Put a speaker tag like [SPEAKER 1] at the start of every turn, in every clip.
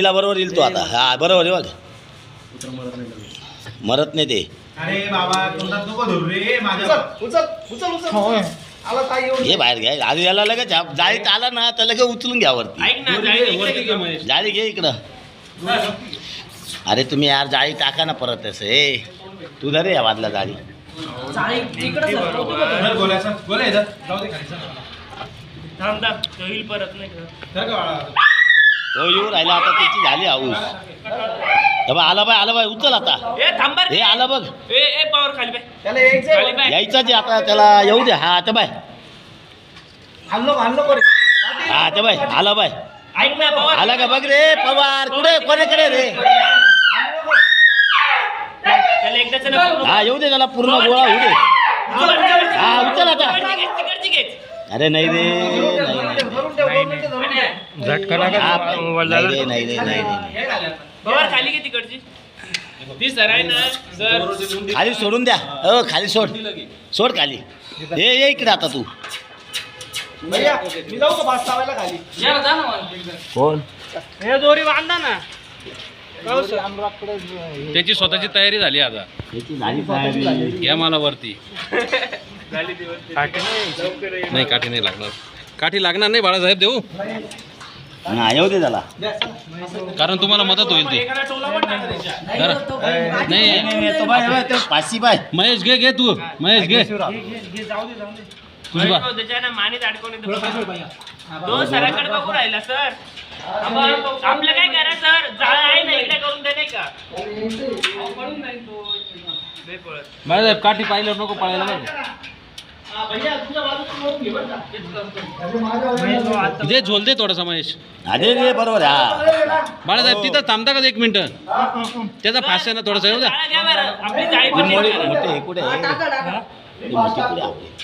[SPEAKER 1] मुंडीला बरोबर येईल तो आता. हा बरोबर आहे बघ. मरत नाही ते.
[SPEAKER 2] अरे बाबा तोंडात नको धरू रे माझ्या
[SPEAKER 3] उचल उचल उचल आला ताई येऊन
[SPEAKER 1] हे बाहेर घ्या. आधी याला लगेच हा- जाळीत आला ना तर लगेच उचलून घ्या वरती.
[SPEAKER 4] ऐक ना जाळी इकडे घे महेश.
[SPEAKER 1] जाळी घे इकडं. अरे तुम्ही यार जाळी टाका ना परत तसं ए तू धरे या वादला जाळी.
[SPEAKER 2] धर गोल्याचा गोल्या इथं. जाऊ दे खाली, चल.
[SPEAKER 4] थांब थांब तो येईल परत नाही का?
[SPEAKER 2] धर का बाळा?
[SPEAKER 1] तो येऊ राहिला आता त्याची झाली हाऊस. आला बाय आला बाय उचल आता.
[SPEAKER 4] ए थांब बरं.
[SPEAKER 1] हे आला बघ.
[SPEAKER 4] ए ए पावर खाली बाय
[SPEAKER 3] त्याला यायचंय
[SPEAKER 4] खाली बाय
[SPEAKER 1] यायचा जे आता त्याला येऊ दे. हा आता बाय.
[SPEAKER 3] हल्लो हल्लो करे
[SPEAKER 1] हा आता बाय आला बाय.
[SPEAKER 4] ऐक ना पवार.
[SPEAKER 1] आला का बघ रे पवार? कुठे कोणाकडे रे?
[SPEAKER 4] त्याला एकदाच ना पूर्ण-
[SPEAKER 1] हा येऊ दे त्याला पूर्ण गोळा होऊ दे. हा उचल आता. अरे नाही रे नाही,
[SPEAKER 3] ठेव
[SPEAKER 1] हा, नाही रे नाही रे नाही रे नाही.
[SPEAKER 4] पवार खाली घे तिकडची ती सर आहे ना सर.
[SPEAKER 1] खाली सोडून द्या. हो खाली सोड. सोड खाली. हे ये इकडे आता तू.
[SPEAKER 3] भैया मी जाऊ का भात लावायला खाली?
[SPEAKER 1] कोण?
[SPEAKER 4] हे दोरी बांधा ना.
[SPEAKER 5] त्याची स्वतःची तयारी झाली आता.
[SPEAKER 1] याची झाली तयारी.
[SPEAKER 5] या मला वरती. नाही काठी नाही लागणार. काठी लागणार नाही बाळासाहेब देऊ.
[SPEAKER 1] येऊ दे त्याला
[SPEAKER 5] कारण तुम्हाला मदत होईल ती. जरा. नाही
[SPEAKER 1] पाचशे बाय
[SPEAKER 5] महेश घे घे तू महेश घे तुझी
[SPEAKER 4] महेश
[SPEAKER 5] बा
[SPEAKER 4] भाऊ, त्याच्या ना मानेत अडकवून येतो. तो सराकडे बघू राहिला सर आपलं काय करा सर जाळ आहे ना इकडे करून दे नाही का पडून जाईल तो लय पळत.
[SPEAKER 5] बाळासाहेब काठी पाहिल्यावर नको पळायला बरं दे झोल दे थोडासा महेश.
[SPEAKER 1] अरे रे बरोबर हा.
[SPEAKER 5] बाळासाहेब तिथं थांबता का एक मिनिट? त्याचा फास आहे ना थोडासा येऊ द्या.
[SPEAKER 4] बरं.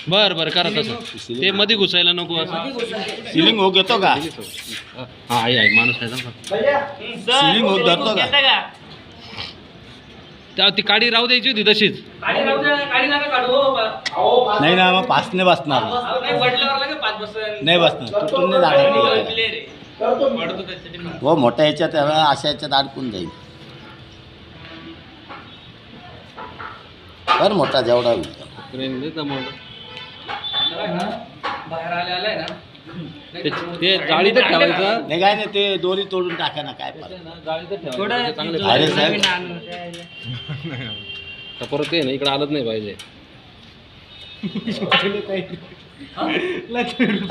[SPEAKER 5] बर बर करा तसं. ते मध्ये घुसायला नको असं.
[SPEAKER 1] सिलिंग हो घेतो का?
[SPEAKER 5] हा आहे आहे माणूस आहे
[SPEAKER 1] सिलिंग होत धरतो का?
[SPEAKER 5] त्या ती काडी राहू द्यायची होती तशीच.
[SPEAKER 4] काढू हो
[SPEAKER 1] नाही ना मग पाच नाही बसणार.
[SPEAKER 4] अहो, नाही वडल्यावर लगे पाच बसन.
[SPEAKER 1] नाही बसणार. तुटून नाही जाणार.
[SPEAKER 4] पडतो त्याच्यासाठी मग.
[SPEAKER 1] हो मोठ्या ह्याच्यात त्याला अशा ह्याच्यात अडकून जाईल. कर मोठा जेवढा होईल.
[SPEAKER 5] ट्रेन दे जमवलं.
[SPEAKER 4] बाहेर आले आलाय ना.
[SPEAKER 5] ते ते जाळीतच ठेवायचं.
[SPEAKER 1] नाही काय नाही ते दोरी तोडून टाका ना काय फरक.
[SPEAKER 5] चांगलं
[SPEAKER 1] अरे. साहेब.
[SPEAKER 5] तर परत ते ना इकडे आलंच नाही पाहिजे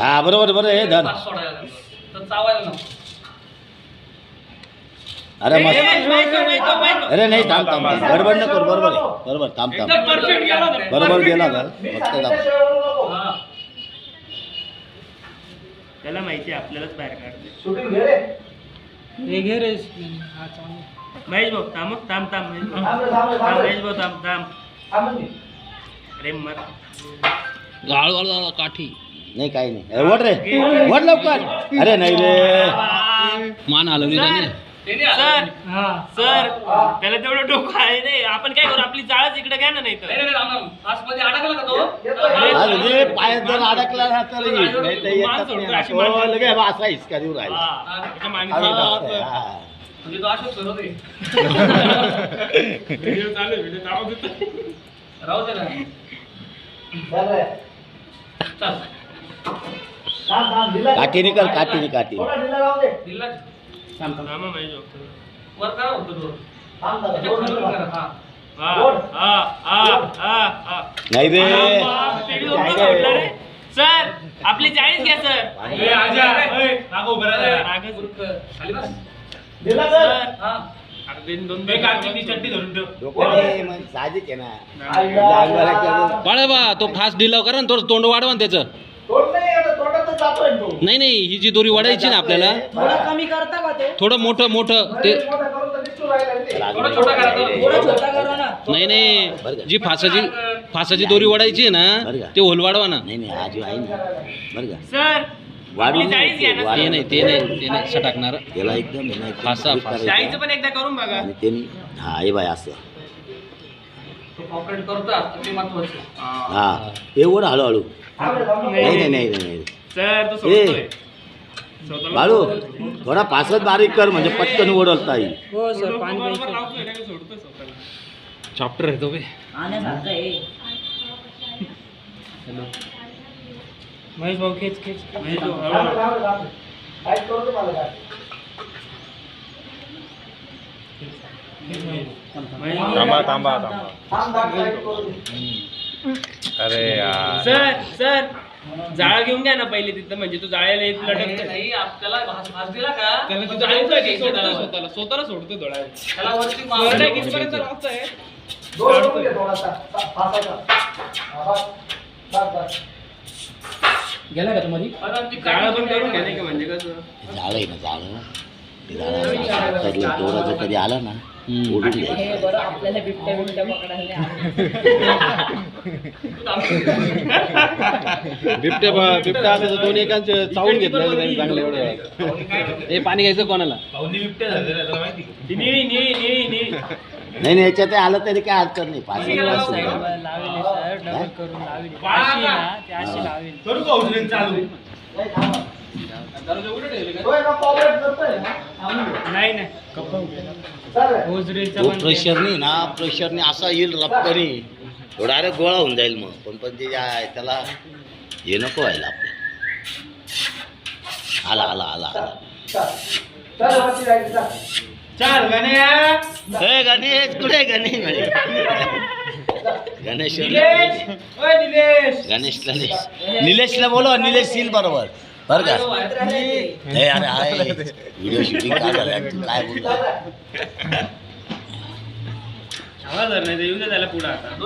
[SPEAKER 1] हा बरोबर बरोबर हे धन. अरे मस्त. अरे नाही थांब थांब थांब. गडबड नको करू, बरोबर आहे बरोबर थांब थांब. बरोबर गेला
[SPEAKER 3] मी
[SPEAKER 1] फक्त थांब.
[SPEAKER 4] हा. त्याला माहिती आहे आपल्यालाच बाहेर काढते
[SPEAKER 3] शूटिंग घे रे
[SPEAKER 4] महेश भाऊ थांब हं. थांब थांब महेश भाऊ.
[SPEAKER 3] थांब रे, रे, रे.
[SPEAKER 4] महेश भाऊ थांब थांब. अरे मर.
[SPEAKER 5] गाळ गाळ गाळ काठी.
[SPEAKER 1] नाही काही नाही. वड रे. वड लवकर. अरे नाही रे.
[SPEAKER 5] मान हलवली त्याने.
[SPEAKER 4] सर. सर. त्याला तेवढं डोकं आहे नाही. आपण काय करू? आपली जाळच इकडे घ्या ना नाही तर.
[SPEAKER 1] पायात जर अडकला ना तर.
[SPEAKER 4] अशी
[SPEAKER 1] हो,
[SPEAKER 4] माणसं-
[SPEAKER 1] लगे बा असा हिसका देऊ राहिला.
[SPEAKER 4] हा, त्याच्या मागे-
[SPEAKER 1] अरे
[SPEAKER 4] हा,
[SPEAKER 1] बापरे, हा.
[SPEAKER 4] व्हिडिओ चालू आहे, व्हिडिओ चालू देतो.
[SPEAKER 3] चल रे. थांब, थांब, ढिला कर.
[SPEAKER 1] काठीने कर काठीने काठी
[SPEAKER 3] थोडा ढिला लावून दे.
[SPEAKER 4] थांब हं, महेश भाऊ.
[SPEAKER 3] थांब जरा, दोन मिनिटं थांब.
[SPEAKER 4] हा, हा, हा, हा, हा.
[SPEAKER 1] नाही रे
[SPEAKER 4] बाप, व्हिडिओ कोण सोडला रे? सर आपली चाळीस घ्या सर रागच.
[SPEAKER 3] ढिला कर.
[SPEAKER 4] सर अरे दोन- दोन चट्टी धरून ठेव
[SPEAKER 1] आहे ना. करून-
[SPEAKER 5] बाळा बा तो फास ढिलाव करा ना थोडं तोंड वाढवा ना त्याचं.
[SPEAKER 3] तोड नाही, आता तोंडातच जातोय तो.
[SPEAKER 5] नाही नाही ही जी दोरी वाढायची ना आपल्याला
[SPEAKER 3] थोडा कमी करता का ते?
[SPEAKER 5] थोडं मोठं मोठं ते
[SPEAKER 3] मोठा करून तर दिसतो राहिला रे ते.
[SPEAKER 1] थोडा छोटा करा
[SPEAKER 3] थोडा छोटा करा ना.
[SPEAKER 5] नाही नाही जी फासाची फासाची दोरी वाढायची आहे ना
[SPEAKER 1] का?
[SPEAKER 5] ते होल वाढवा ना.
[SPEAKER 1] नाही नाही आजी आहे ना. बरं का.
[SPEAKER 4] सर
[SPEAKER 1] वाढून
[SPEAKER 4] आपली चाळीस घ्या ना
[SPEAKER 1] वाढून.
[SPEAKER 5] ते नाही ते नाही ते नाही सटाकणार
[SPEAKER 1] त्याला एकदम आहे ना, एकदम
[SPEAKER 5] फासा,
[SPEAKER 1] बारीक
[SPEAKER 5] फासा.
[SPEAKER 1] करायचं.
[SPEAKER 4] चाळीचं पण एकदा करून बघा
[SPEAKER 1] आणि हा हे बाय असं हा एवढं हळूहळू. नाही नाही नाही नाही नाही.
[SPEAKER 4] सर तो
[SPEAKER 1] ए.
[SPEAKER 4] सोडतोय
[SPEAKER 1] बाळू थोडा फासच बारीक कर म्हणजे पटकन ओढवता येईल
[SPEAKER 4] हो सर पाणी प्यायचं.
[SPEAKER 5] चॉप्टर आहे तो बे
[SPEAKER 4] महेश भाऊ खेच खेच. महेश भाऊ
[SPEAKER 3] थांब,
[SPEAKER 4] हळू.
[SPEAKER 3] थांब, थांब.
[SPEAKER 2] अरे यार.
[SPEAKER 4] सर सर जाळा घेऊन घ्या ना पहिले तिथं म्हणजे तो जाळ्याला येत. त्याला तिथं जाळीचं घ्यायचं दळावर.
[SPEAKER 3] स्वतःला सोडतो थोडा
[SPEAKER 4] कितपर्यंत राहतोय?
[SPEAKER 3] दोन थोडासा. बस. बस, बस.
[SPEAKER 4] जाळं पण करून घ्या नाही का म्हणजे कसं
[SPEAKER 1] झाड आहे ना झाड ते झाड कधी दोराचं कधी आला ना घ्यायचं
[SPEAKER 6] आपल्याला बिबट्या बिबट्या पकडायला
[SPEAKER 5] बिबट्या बिबट्या तर दोन एकांचे चावून घेतलं त्यांनी चांगलं एवढं. हे पाणी घ्यायचं कोणाला?
[SPEAKER 1] नाही नाही याच्यात आलं तरी काय अडचण नाही. पाच
[SPEAKER 6] लावेल सर. डबल करून लावेल. अशी ना ते अशी लावेल.
[SPEAKER 2] करू का उचलून चालू?
[SPEAKER 3] नाही.
[SPEAKER 4] नाही.
[SPEAKER 1] तो
[SPEAKER 4] पण
[SPEAKER 1] प्रेशरनी ना प्रेशरने असा येईल रप्तानी तो डायरेक्ट गोळा होऊन जाईल मग. पण पण ते त्याला हे नको व्हायला आपलं. आला आला आला आला.
[SPEAKER 3] चल.
[SPEAKER 2] गण्या
[SPEAKER 1] ए गणेश कुठे गणेश? गणेश
[SPEAKER 2] निलेश. निलेश.
[SPEAKER 1] गणेश गणेश निलेशला बोलो निलेश सील बरोबर. बरं का? ए अरे आहे. व्हिडिओ शूटिंग काय झालं? तू काय बोलला
[SPEAKER 4] आवाज नाही येऊ दे त्याला पुढं आता.